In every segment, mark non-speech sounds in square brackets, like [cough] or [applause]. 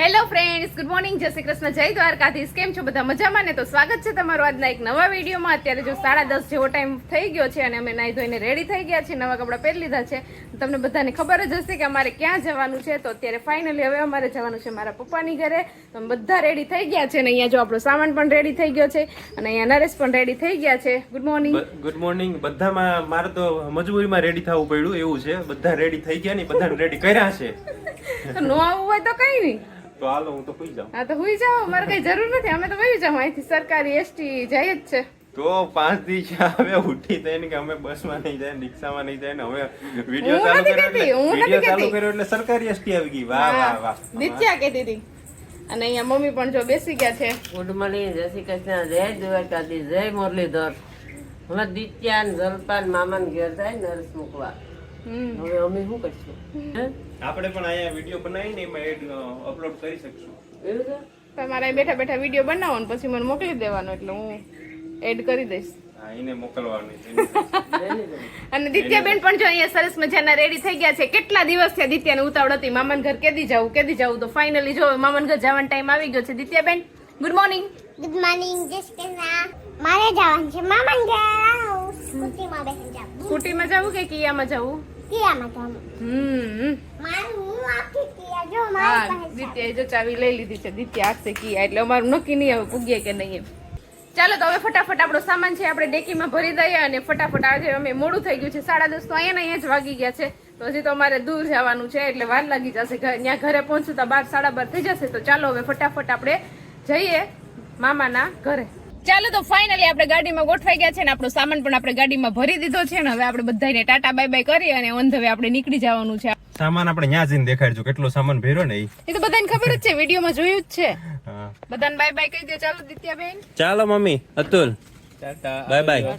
Hello friends good morning જય શ્રી કૃષ્ણ. જય દ્વારકાધીશ. કેમ છો બધા? મજામાં ને? તો સ્વાગત છે તમારું આજના એક નવા વિડીયોમાં. અત્યારે જો સાડા દસ જેવો ટાઈમ થઈ ગયો છે અને અમે નાહી ધોઈને રેડી થઈ ગયા છીએ. નવા કપડાં પહેરી લીધા છે. તમને બધાને ખબર જ હશે કે અમારે ક્યાં જવાનું છે. તો અત્યારે ફાઇનલી હવે અમારે જવાનું છે મારા પપ્પાની ઘરે. તો અમે બધા રેડી થઈ ગયા છે અને અહીંયા જો આપણો સામાન પણ રેડી થઈ ગયો છે અને અહીંયા નરેશ પણ રેડી થઈ ગયા છે. ગુડ મોર્નિંગ ગુડ મોર્નિંગ બધામાં મારે તો મજબૂરીમાં રેડી થવું પડ્યું એવું છે. બધા રેડી થઈ ગયા ને બધાને રેડી કર્યા છે. [laughs] તો નો આવવું હોય તો કઈ નહીં. તો હાલો હું તો સુઈ જાઉં. હા તો હુઈ જાઓ. મારે કઈ જરૂર નથી. અમે તો વહી જાઉં. અહીંથી સરકારી એસટી જાય જ છે. તો પાંચ દિવસ હવે ઉઠી થઈને કે અમે બસમાં નહીં જાય રિક્ષામાં નહીં જાય ને હવે વીડિયો ચાલુ કર્યો હું એટલે નથી વીડિયો ચાલુ. કર્યો એટલે સરકારી એસટી આવી ગઈ. વાહ વાહ વાહ. નિત્યા કહેતી હતી. અને અહીંયા મમ્મી પણ જો બેસી ગયા છે. ગુડ મોર્નિંગ જય શ્રી કૃષ્ણ જય દ્વારકાધી જય મુરલીધર. હવે દિત્યાન જલપાન મામાન ઘેર જાય નરસ મૂકવા હવે અમે શું કરશું? આપણે પણ અહીંયા વીડિયો બનાવીને એમાં એડ અપલોડ કરી શકશું. એવું છે? તમારે બેઠા બેઠા વીડિયો બનાવો ને પછી મને મોકલી દેવાનો એટલે હું એડ કરી દઈશ. હા એને મોકલવાની છે. [laughs] અને દિત્યાબેન પણ જો અહીંયા સરસ મજાના રેડી થઈ ગયા છે. કેટલા દિવસ થયા દિત્યાને ઉતાવળ હતી? મામાન ઘર કેદી જાવું કેદી જાવું? તો ફાઇનલી જો મામાન ઘર જવાનો ટાઈમ આવી ગયો છે. દિત્યાબેન ગુડ મોર્નિંગ ગુડ મોર્નિંગ જય મારે જવાનું છે મામાને ઘેર. સ્કૂટીમાં જાવ કે કિયામાં જવું? કિયામાં જો ચાવી. લઈ લીધી છે. દિત્યા આપશે કિયા. એટલે અમારું નક્કી નહીં હવે પૂગીએ કે નહીં એમ. ચાલો તો હવે ફટાફટ આપણો સામાન છે આપણે ડેકીમાં ભરી દઈએ અને ફટાફટ આજે અમે મોડું થઈ ગયું છે. સાડા દસ તો અહીંયા અહીંયા જ વાગી ગયા છે. તો હજી તો અમારે દૂર જવાનું છે એટલે વાર લાગી જશે. ત્યાં ઘરે પહોંચતા બાર સાડા બાર થઈ જશે. તો ચાલો હવે ફટાફટ આપણે જઈએ મામાના ઘરે. ચાલો તો ફાઇનલી આપણે ગાડીમાં ગોઠવાઈ ગયા છે ને આપણો સામાન પણ આપણે ગાડીમાં ભરી દીધો છે ને હવે આપણે બધાને ટાટા બાય બાય કરી અને ઓન ધ વે આપણે નીકળી જવાનું છે. સામાન આપણે ત્યાં જઈને દેખાડજો કેટલો સામાન ભર્યો ને ઈ. એ તો બધાને ખબર જ છે વિડીયોમાં જોયું જ છે. બધાને બાય બાય કહી દે ચાલો દિત્યાબેન. ચાલો મમ્મી અતુલ. Bye bye.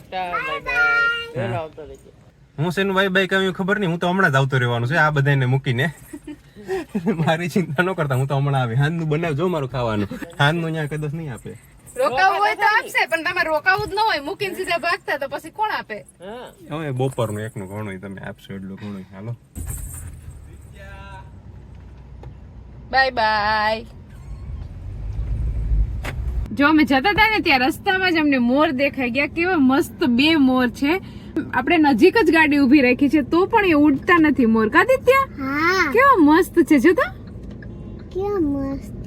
હું. શેનું બાય બાય કહ્યું ખબર નહીં હું તો હમણાં જ આવતો રહેવાનું છે આ બધાને મૂકીને. [laughs] મારી ચિંતા ન કરતા હું તો હમણાં આવી. હાંજનું બનાવજો મારું ખાવાનું. હાંજનું અહીંયા કદાચ નહીં આપે. રોકાવું હોય તો આપશે પણ તમારે રોકાવું જ ન હોય મૂકીને સીધા ભાગતા તો પછી કોણ આપે? હા. હવે બપોરનું એકનું ઘણું તમે આપશો એટલું ઘણું હાલો. Bye bye. જો અમે જતા હતા ને ત્યાં રસ્તામાં જ અમને મોર દેખાઈ ગયા. કેવા મસ્ત બે મોર છે. આપણે નજીક જ ગાડી ઊભી રાખી છે તો પણ એ ઉડતા નથી મોર. કાદિત્ય હા. કેવા મસ્ત છે જો તો. કેવા મસ્ત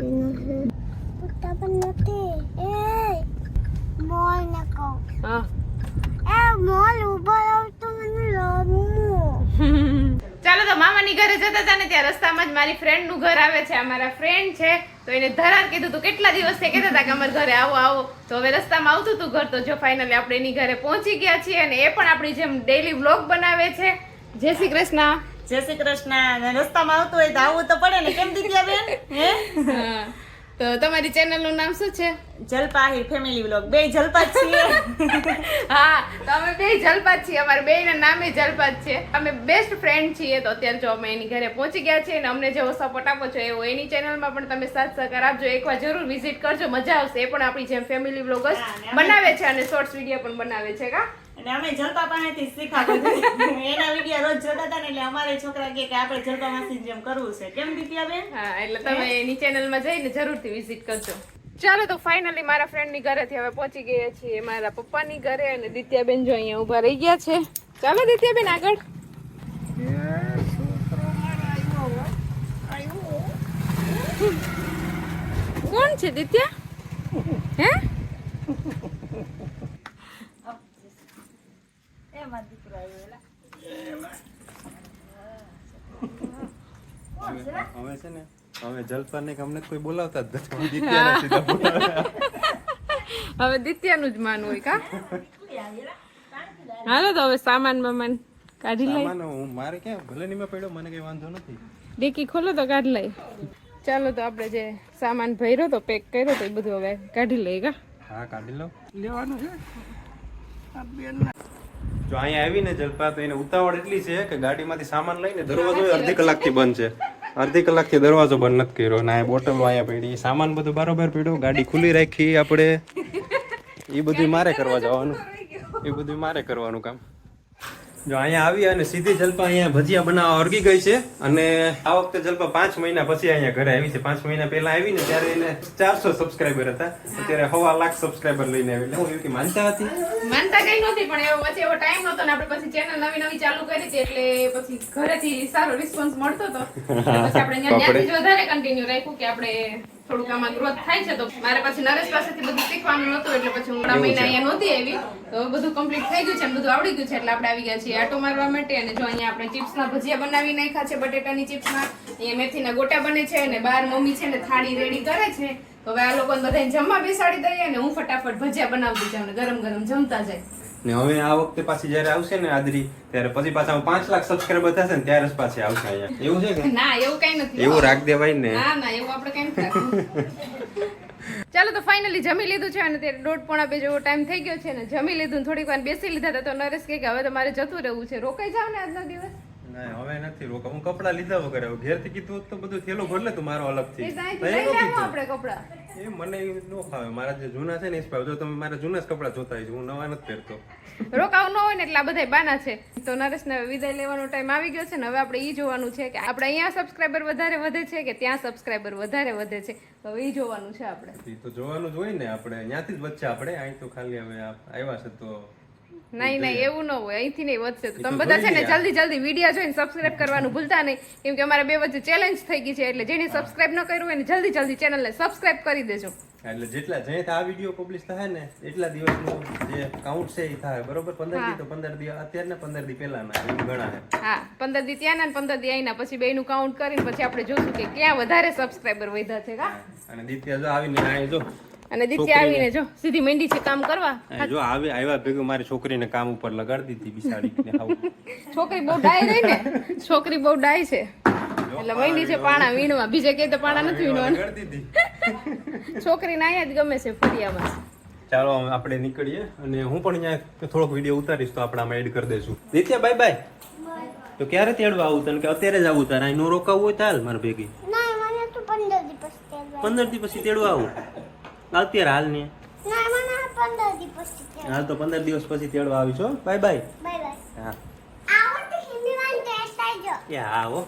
પણ નથી. એ મોલ ને કહું. હા. એ મોલ ઊભો રહો તો મને રમવું ચાલો તો મામાની ઘરે જતા હતા ને ત્યાં રસ્તામાં જ મારી ફ્રેન્ડનું ઘર આવે છે આ મારા ફ્રેન્ડ છે. તો એને ધરાર કીધું તું કેટલા દિવસથી કહેતા હતા કે અમારા ઘરે આવો આવો. તો હવે રસ્તામાં આવતું હતું ઘર તો જો ફાઇનલી આપણે એની ઘરે પહોંચી ગયા છીએ અને એ પણ આપણી જેમ ડેઈલી વ્લોગ બનાવે છે. જય શ્રી કૃષ્ણ. જય શ્રી કૃષ્ણ. રસ્તામાં આવતું હોય તો આવવું તો પડે ને. કેમ દીધ્યા બેન હા. તો તમારી ચેનલનું નામ શું છે? જલપાહી ફેમિલી વ્લોગ બે જલપા જ છીએ. [laughs] હા તો અમે બે જલપાત છીએ. અમારે બે ના નામે જલપાત છે. અમે બેસ્ટ ફ્રેન્ડ છીએ. તો અત્યારે જો અમે એની ઘરે પહોંચી ગયા છીએ અને અમને જેવો સપોર્ટ આપો છો એવો એની ચેનલમાં પણ તમે સાથ સહકાર આપજો. એકવાર જરૂર વિઝિટ કરજો. મજા આવશે. એ પણ આપણી જેમ ફેમિલી વ્લોગર્સ બનાવે છે અને શોર્ટ્સ વીડિયો પણ બનાવે છે કા? અને અમે જલપા પાસેથી શીખા બધું. [laughs] એના વીડિયો રોજ જોતા હતા ને એટલે અમારે છોકરા કહે કે આપણે જલપા માસી જેમ કરવું છે. કેમ દીધ્યા બેન? હા એટલે તમે એની ચેનલમાં જઈને જરૂરથી વિઝિટ કરજો. ચાલો તો ફાઇનલી મારા ફ્રેન્ડની ઘરેથી હવે પહોંચી ગયા છીએ. મારા પપ્પાની ઘરે અને દિત્યાબેન જો અહીંયા ઊભા રહી ગયા છે. ચાલો દિત્યાબેન આગળ. કોણ છે દિત્યા? હે? હવે છે ને હવે જલપાને કે અમને કોઈ બોલાવતા જ નથી દિત્યાને સીધા બોલાવે. હવે દિત્યાનું જ માન હોય કા? હાલો તો હવે સામાન બામાન કાઢી લઈ. હું મારે ક્યાં? ભલે નહીં પડ્યો મને કઈ વાંધો નથી. ડેકી ખોલો તો કાઢી લઈ. ચાલો તો આપણે જે સામાન ભર્યો તો પેક કર્યો તો એ બધું હવે કાઢી લઈએ કા? હા કાઢી લો. લેવાનું છે. જો અહીંયા આવીને જલપા તો એને ઉતાવળ એટલી છે કે ગાડીમાંથી સામાન લઈને દરવાજો અડધી કલાકથી બંધ છે. અડધી કલાકથી દરવાજો બંધ નથી કર્યો ના બોટલો અહીંયા પડી. સામાન બધું બરોબર પડ્યો. ગાડી ખુલ્લી રાખી આપણે. [laughs] એ બધું મારે કરવા જવાનું. એ બધું મારે કરવાનું કામ. જો અહીંયા આવી અને સીધી જલપા અહીંયા ભજીયા બનાવવા અરગી ગઈ છે અને આ વખતે જલપા પાંચ મહિના પછી અહીંયા ઘરે આવી છે. પાંચ મહિના પહેલા આવી ને ત્યારે એને ચારસો સબસ્ક્રાઈબર હતા. અત્યારે હવા લાખ સબસ્ક્રાઈબર લઈને આવી. એટલે હું એવું માનતા હતી. માનતા કઈ નહોતી પણ એવો પછી એવો ટાઈમ નહોતો ને આપણે પછી ચેનલ નવી નવી ચાલુ કરી હતી એટલે પછી ઘરેથી સારો રિસ્પોન્સ મળતો હતો. [laughs] પછી આપણે ત્યાંથી વધારે કન્ટિન્યુ રાખ્યું કે આપણે થોડુંક આમાં ગ્રોથ થાય છે તો મારે પછી નરેશ પાસેથી બધું શીખવાનું નતું એટલે પછી હું મહિના અહીંયા નહોતી આવી. તો બધું કમ્પ્લીટ થઈ ગયું છે બધું આવડી ગયું છે એટલે આપણે આવી ગયા છીએ આટો મારવા માટે. અને જો અહીંયા આપણે ચિપ્સના ભજીયા બનાવી નાખ્યા છે બટેટાની ચિપ્સમાં અહીંયા મેથીના ગોટા બને છે અને બાર મમ્મી છે ને થાળી રેડી કરે છે. તો હવે આ લોકોને બધાને જમવા બેસાડી દઈએ અને હું ફટાફટ ભજીયા બનાવતી જાઉં ને ગરમ ગરમ જમતા જાય. ને હવે આ વખતે પાછી જયારે આવશે ને આદરી ત્યારે પછી પાછા પાંચ લાખ સબસ્ક્રાઈબર થશે ને ત્યારે જ પાછી આવશે અહીંયા. એવું છે કે? ના એવું કઈ નથી. એવું રાખ દેવાય ને. ના ના એવું આપણે કઈ નથી ચાલો તો ફાઇનલી જમી લીધું છે અને ત્યારે દોઢ પોણા બે જેવો ટાઈમ થઈ ગયો છે ને જમી લીધું થોડીક વાર બેસી લીધા હતા તો નરેશ કહે કે હવે તમારે જતું રહેવું છે. રોકાઈ જાવ ને આજનો દિવસ. ના હવે નથી રોકા હું કપડા લીધા વગર આવ્યો ઘેરથી કીધું તો બધું થેલો ભરલે તું મારો અલગથી. એ એ નો આપણે કપડાં. એ મને એવું ફાવે. મારા જે જૂના છે ને એ ફાવે. જો તમે મારા જૂના જ કપડા જોતા હોય હું નવા નથી પહેરતો. રોકાવ ન હોય ને એટલે આ બધા બાના છે. તો નરેશને ને વિદાય લેવાનો ટાઈમ આવી ગયો છે ને હવે આપણે ઈ જોવાનું છે કે આપણે અહીંયા સબસ્ક્રાઈબર વધારે વધે છે કે ત્યાં સબસ્ક્રાઈબર વધારે વધે છે? હવે ઈ જોવાનું છે આપણે. એ તો જોવાનું જ હોય ને આપણે. ત્યાંથી જ વચ્ચે આપણે. અહીં તો ખાલી હવે આવ્યા છે તો નહીં નહીં એવું ન હોય. અહીંથી નહીં વધશે તો. તમે બધા છે ને જલ્દી જલ્દી વીડિયો જોઈને સબસ્ક્રાઇબ કરવાનું ભૂલતા નહીં. કેમ કે અમારા બે વચ્ચે ચેલેન્જ થઈ ગઈ છે એટલે જેને સબસ્ક્રાઇબ ન કર્યું હોય ને જલ્દી જલ્દી ચેનલને સબસ્ક્રાઇબ કરી દેજો. એટલે જેટલા જે આ વીડિયો પબ્લિશ થાય ને એટલા દિવસનું જે કાઉન્ટ છે એ થાય. બરોબર? પંદર દી તો પંદર દી અત્યારના પંદર દી પહેલાના એવું છે. હા પંદર દી ત્યાંના ને પંદર દી અહીંના. પછી બેયનું કાઉન્ટ કરીને પછી આપણે જોશું કે ક્યાં વધારે સબસ્ક્રાઇબર વધ્યા છે કા અને દિત્યા જો આવીને આ જો. અને દિત્યા આવીને જો સીધી મંડી છે કામ કરવા. જો આવે આવ્યા ભેગું મારી છોકરીને કામ ઉપર લગાડી દીધી બિસાડી છોકરી બહુ ડાય રહી ને. છોકરી બહુ ડાય છે. એટલે મંડી છે પાણા વીણવા. બીજે કે તો પાણા નથી વીણવાનું. છોકરી ના અહીંયા જ ગમે છે ફરિયામાં. ચાલો આપણે નીકળીએ અને હું પણ અહીંયા થોડોક વીડિયો ઉતારીશ તો આપણે આમાં એડ કરી દેશું. દિત્યા બાય બાય તો ક્યારે તેડવા આવું તને? કે અત્યારે જ આવું તારે? અહીં નો રોકાવું હોય ચાલ મારે ભેગી. ના મને તો પંદર દિવસ પછી તેડવા આવું? અત્યારે હાલ ને ના મને પંદર દિવસ તેડવા હાલ તો પંદર દિવસ પછી તેડવા આવીશ હો. Bye bye. Bye bye. હા. આવો એ હા હો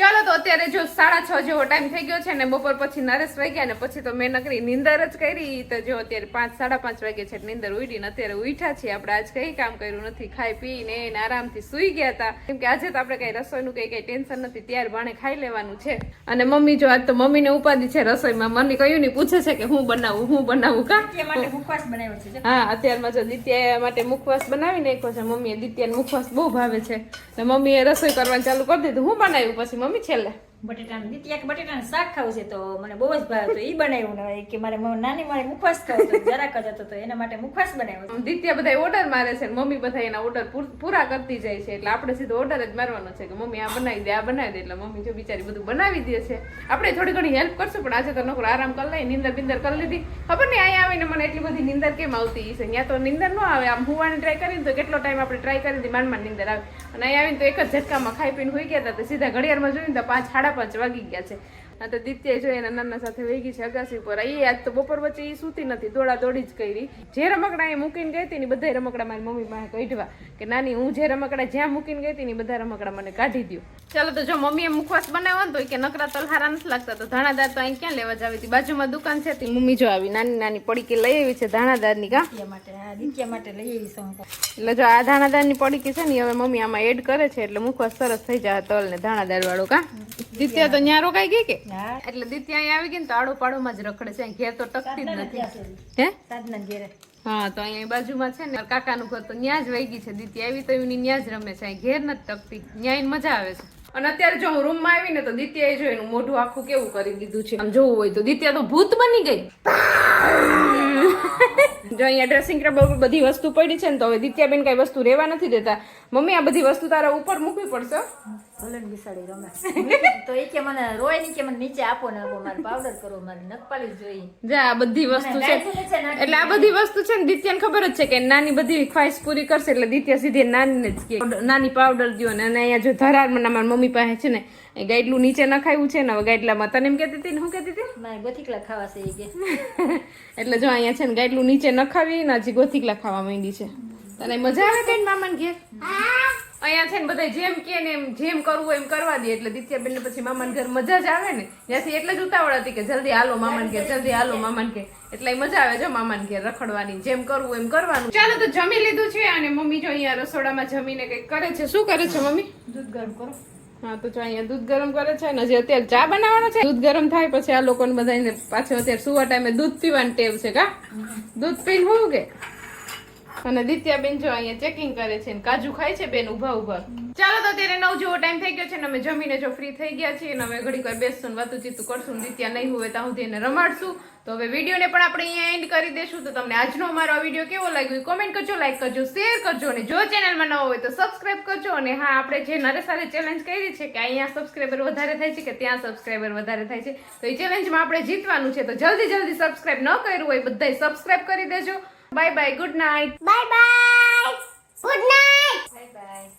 ચાલો તો અત્યારે જો સાડા છ જેવો ટાઈમ થઈ ગયો છે ને બપોર પછી નરેશ વાગ્યા ને પછી તો મેં નકરી નિંદર જ કરી તો જો અત્યારે પાંચ સાડા પાંચ વાગે છે નિંદર નીંદર ઉડી ને અત્યારે ઉઠ્યા છીએ. આપણે આજ કઈ કામ કર્યું નથી. ખાઈ પીને ને આરામથી સુઈ ગયા હતા. કેમ કે આજે તો આપણે કઈ રસોઈનું કઈ કઈ ટેન્શન નથી. ત્યાર બાણે ખાઈ લેવાનું છે. અને મમ્મી જો આજ તો મમ્મીને ઉપાધિ છે રસોઈમાં. મમ્મી કહ્યું નહીં પૂછે છે કે હું બનાવું હું બનાવું કા? મુખવાસ બનાવ્યો છે હા અત્યારમાં જો દિત્યા માટે મુખવાસ બનાવી નાખ્યો છે. મમ્મીએ દિત્યાને મુખવાસ બહુ ભાવે છે. તો મમ્મીએ રસોઈ કરવાનું ચાલુ કરી દીધું. હું બનાવ્યું? પછી મમ્મી છેલ્લે. બટેટાનું. દીત્યા કે બટેટાનું શાક ખાવું છે તો મને બહુ જ ભાવ. તો એ બનાવ્યું ને કે મારે નાની મારે મુખવાસ ખાવ તો જરાક જ હતો એના માટે મુખવાસ બનાવ્યો. દિત્યા બધા ઓર્ડર મારે છે મમ્મી બધા એના ઓર્ડર પૂરા કરતી જાય છે. એટલે આપણે સીધો ઓર્ડર જ મારવાનો છે કે મમ્મી આ બનાવી દે, આ બનાવી દે. એટલે મમ્મી જો બિચારી બધું બનાવી દે છે. આપણે થોડી ઘણી હેલ્પ કરશું, પણ આજે તો નોકરો આરામ કરી લઈ, નિંદર બિંદર કરી લીધી. ખબર નહીં, અહીંયા આવીને મને એટલી બધી નિંદર કેમ આવતી છે? ત્યાં તો નિંદર ન આવે. આમ હુવાની ટ્રાય કરીને તો કેટલો ટાઈમ આપણે ટ્રાય કરી દીધી માંડ માંડ નીંદર આવે. અને અહીંયા આવીને તો એક જ ઝટકામાં ખાઈ પીને હોઈ ગયા હતા સીધા ઘડિયાળમાં જોઈને તો પાંચ સાડા પાંચ વાગી ગયા છે. આ તો દિત્ય જો એના નાના સાથે વહી ગઈ છે અગાસી ઉપર. એ આજ તો બપોર વચ્ચે એ સૂતી નથી દોડા દોડી જ કરી. જે રમકડા એ મૂકીને ગઈ હતી ને બધા રમકડા મારી મમ્મી પાસે કાઢવા. કે નાની હું જે રમકડા જ્યાં મૂકીને ગઈ હતી ને બધા રમકડા મને કાઢી દો ચાલો તો જો મમ્મીએ મુખવાસ બનાવ્યો ને તો કે નકરા તલહારા નથી લાગતા તો ધાણાદાર તો અહીં ક્યાં લેવા જાવી હતી? બાજુમાં દુકાન છે તે મમ્મી જો આવી નાની નાની પડીકી લઈ આવી છે ધાણાદારની કા? માટે માટે લઈ આવી છું એટલે જો આ ધાણાદારની પડીકી છે ને હવે મમ્મી આમાં એડ કરે છે એટલે મુખવાસ સરસ થઈ જાય તલ ને ધાણાદાર વાળો કા? દિત્યા તો ન્યા રોકાઈ ગઈ કે? એટલે દિત્યા અહીં આવી ગઈ ને તો આડો પાડોમાં જ રખડે છે ઘેર તો ટકતી જ નથી. હે? ઘેરે. હા તો અહીંયા બાજુમાં છે ને કાકાનું ઘર તો ન્યા જ વહી ગઈ છે દીતી આવી તો એની ન્યા જ રમે છે અહીં ઘેર નથી ટકતી. ન્યા મજા આવે છે. અને અત્યારે જો હું રૂમમાં આવીને તો દિત્યાએ જો એનું મોઢું આખું કેવું કરી દીધું છે. આમ જોવું હોય તો દિત્યા તો ભૂત બની ગઈ. જો અહીંયા ડ્રેસિંગ ટેબલ પર બધી વસ્તુ પડી છે ને તો હવે દિત્યાબેન કઈ વસ્તુ રહેવા નથી દેતા. મમ્મી આ બધી વસ્તુ તારા ઉપર મૂકવી પડશે. ભલે બિસાડી રમે. [laughs] તો એ કે મને રોય નહીં કે મને નીચે આપો ને આપો મારે પાવડર કરો મારે નખપાલી જોઈએ. જા આ બધી વસ્તુ છે. એટલે આ બધી વસ્તુ છે ને દિત્યાને ખબર જ છે કે નાની બધી ખ્વાઈશ પૂરી કરશે એટલે દિત્યા સીધી નાની જ કે નાની પાવડર દો ને અને અહીંયા જો ધરાર મને મારા મમ્મી પાસે છે ને એ ગાઈડલું નીચે નખાયું છે ને હવે ગાઈડલામાં તને એમ કહેતી હતી ને હું કહેતી હતી? મારે ગોથીકલા ખાવા છે એ કે. [laughs] એટલે જો અહીંયા છે ને ગાઈડલું નીચે નખાવી ને હજી ગોથીકલા ખાવા માંડી છે. તને મજા આવે કઈ મામાને ઘેર? હા. અહીંયા છે ને બધા જેમ કે ને એમ જેમ કરવું એમ કરવા દે. એટલે દિત્યાબેન ને પછી મામાન ઘર મજા જ આવે ને. ત્યાંથી એટલે જ ઉતાવળ હતી કે જલ્દી હાલો મામાન ઘેર જલ્દી હાલો મામાન ઘેર. એટલે મજા આવે છે મામાન ઘેર રખડવાની જેમ કરવું એમ કરવાનું. ચાલો તો જમી લીધું છે અને મમ્મી જો અહીંયા રસોડામાં જમીને કંઈક કરે છે. શું કરે છે મમ્મી? દૂધ ગરમ કરો. હા તો જો અહીંયા દૂધ ગરમ કરે છે ને હજી અત્યારે ચા બનાવવાનો છે. દૂધ ગરમ થાય પછી આ લોકોને બધાને પાછળ અત્યારે સુવા ટાઈમે દૂધ પીવાની ટેવ છે કા? દૂધ પીને હોવું કે? અને દિત્યાબેન જો અહીંયા ચેકિંગ કરે છે ને કાજુ ખાય છે બેન ઊભા ઊભા ચાલો તો અત્યારે નવ જેવો ટાઈમ થઈ ગયો છે ને અમે જમીને જો ફ્રી થઈ ગયા છીએ અને હવે ઘડીક વાર બેસશું ને વાતું ચીતું કરશું ને દિત્યા નહીં હોય ત્યાં સુધી એને રમાડશું. તો હવે વિડીયોને પણ આપણે અહીંયા એન્ડ કરી દેશું. તો તમને આજનો અમારો આ વીડિયો કેવો લાગ્યો કોમેન્ટ કરજો લાઈક કરજો શેર કરજો અને જો ચેનલમાં નવો હોય તો સબસ્ક્રાઇબ કરજો. અને હા, આપણે જે નરે સાથે ચેલેન્જ કરી છે કે અહીંયા સબસ્ક્રાઇબર વધારે થાય છે કે ત્યાં સબસ્ક્રાઇબર વધારે થાય છે, તો એ ચેલેન્જમાં આપણે જીતવાનું છે. તો જલ્દી જલ્દી સબસ્ક્રાઇબ ન કર્યું હોય બધાય સબસ્ક્રાઇબ કરી દેજો. Bye bye. Good night. Bye bye. Good night. Bye bye.